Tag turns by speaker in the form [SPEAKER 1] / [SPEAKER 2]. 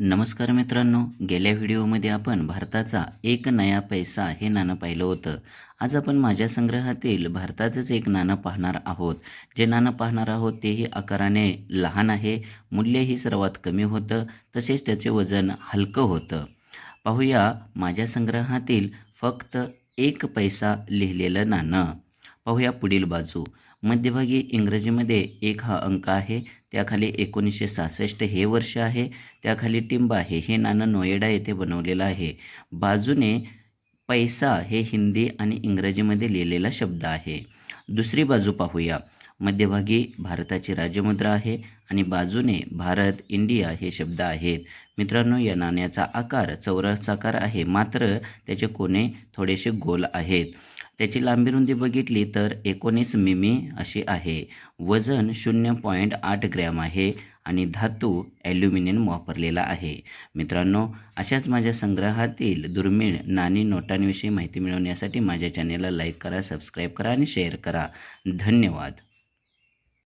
[SPEAKER 1] नमस्कार मित्रांनो गेल्या व्हिडिओमध्ये आपण भारताचा एक नया पैसा हे नाणं पाहिलं होतं. आज आपण माझ्या संग्रहातील भारताचंच एक नाणं पाहणार आहोत. जे नाणं पाहणार आहोत तेही आकाराने लहान आहे मूल्यही सर्वात कमी होतं तसेच त्याचे वजन हलकं होतं. पाहूया माझ्या संग्रहातील फक्त एक पैसा लिहिलेलं नाणं. पाहूया पुढील बाजू. मध्यभागी इंग्रजीमध्ये एक हा अंक आहे त्याखाली एकोणीसशे सहासष्ट हे वर्ष आहे त्याखाली टिंब आहे हे नाणं नोएडा येथे बनवलेलं आहे. बाजूने पैसा हे हिंदी आणि इंग्रजीमध्ये लिहिलेला शब्द आहे. दुसरी बाजू पाहूया. मध्यभागी भारताची राजमुद्रा आहे आणि बाजूने भारत इंडिया हे शब्द आहेत. मित्रांनो या नाण्याचा आकार चौरसाकार आहे. मात्र त्याचे कोणे थोडेसे गोल आहेत. त्याची लांबी रुंदी बघितली तर एकोणीस मिमी अशी आहे. वजन शून्य पॉईंट आठ ग्रॅम आहे आणि धातू ॲल्युमिनियम वापरलेला आहे. मित्रांनो अशाच माझ्या संग्रहातील दुर्मिळ नाणी नोटांविषयी माहिती मिळवण्यासाठी माझ्या चॅनेलला लाईक करा सबस्क्राईब करा आणि शेअर करा. धन्यवाद.